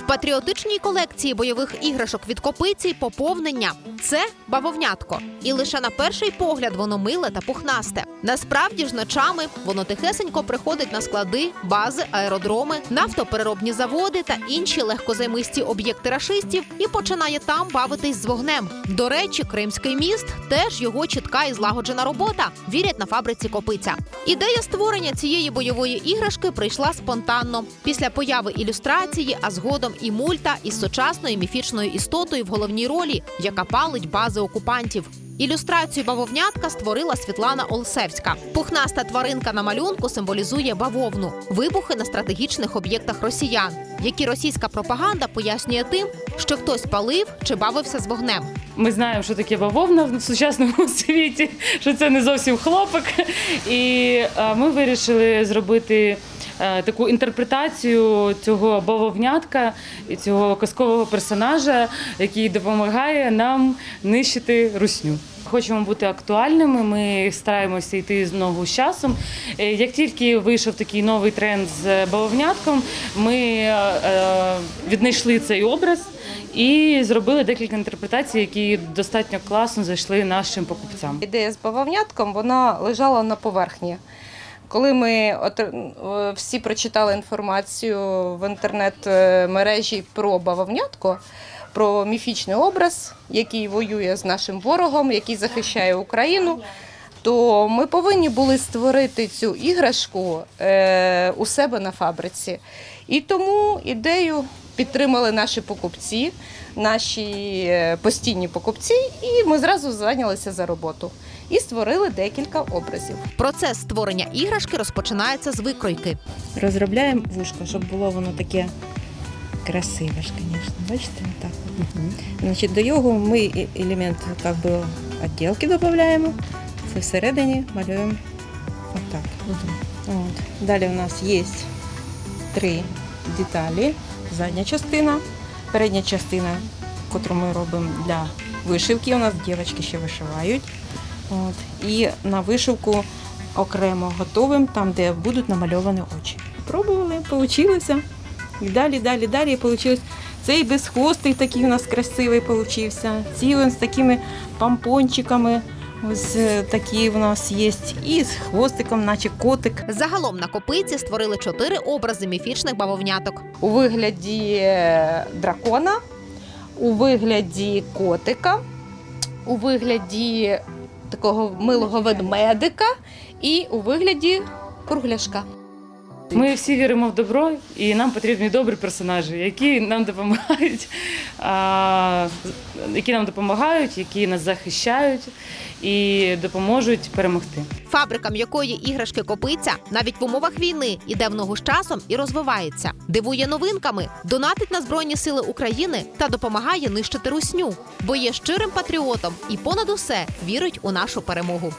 В патріотичній колекції бойових іграшок від копиці поповнення це бавовнятко. І лише на перший погляд воно миле та пухнасте. Насправді ж ночами воно тихесенько приходить на склади, бази, аеродроми, нафтопереробні заводи та інші легкозаймисті об'єкти рашистів і починає там бавитись з вогнем. До речі, Кримський міст теж його чітка і злагоджена робота. Вірять на фабриці копиця. Ідея створення цієї бойової іграшки прийшла спонтанно після появи ілюстрації, а згодом і мульта із сучасною міфічною істотою в головній ролі, яка палить бази окупантів. Ілюстрацію бавовнятка створила Світлана Олсевська. Пухнаста тваринка на малюнку символізує бавовну, вибухи на стратегічних об'єктах росіян, які російська пропаганда пояснює тим, що хтось палив чи бавився з вогнем. Ми знаємо, що таке бавовна в сучасному світі, що це не зовсім хлопок. І ми вирішили зробити таку інтерпретацію цього бавовнятка і цього казкового персонажа, який допомагає нам нищити русню. Хочемо бути актуальними. Ми стараємося йти з ногу з часом. Е, Як тільки вийшов такий новий тренд з бавовнятком, ми е, віднайшли цей образ і зробили декілька інтерпретацій, які достатньо класно зайшли нашим покупцям. Ідея з бавовнятком вона лежала на поверхні. Коли ми всі прочитали інформацію в інтернет-мережі про бавовнятко, про міфічний образ, який воює з нашим ворогом, який захищає Україну, то ми повинні були створити цю іграшку е, у себе на фабриці. І тому ідею підтримали наші покупці, наші е, постійні покупці, і ми зразу зайнялися за роботу і створили декілька образів. Процес створення іграшки розпочинається з викройки. Розробляємо вушко, щоб було воно таке красиве ж, звісно. Бачите, так. Значить, до його ми елемент как би, відділки додаємо. Це всередині малюємо отак. От. Далі у нас є три деталі. Задня частина, передня частина, яку ми робимо для вишивки. У нас дівчатки ще вишивають. От. І на вишивку окремо готовим, там, де будуть намальовані очі. Пробували, вийшло. І далі, далі, далі вийшло. Цей безхвостий такий у нас красивий получився. Ці з такими помпончиками. Ось е, такі в нас є. І з хвостиком, наче котик. Загалом на копиці створили чотири образи міфічних бавовняток. У вигляді дракона, у вигляді котика, у вигляді такого милого ведмедика і у вигляді кругляшка. Ми всі віримо в добро, і нам потрібні добрі персонажі, які нам допомагають, які нам допомагають, які нас захищають і допоможуть перемогти. Фабрика м'якої іграшки копиця навіть в умовах війни іде в ногу з часом і розвивається, дивує новинками, донатить на збройні сили України та допомагає нищити русню, бо є щирим патріотом і понад усе вірить у нашу перемогу.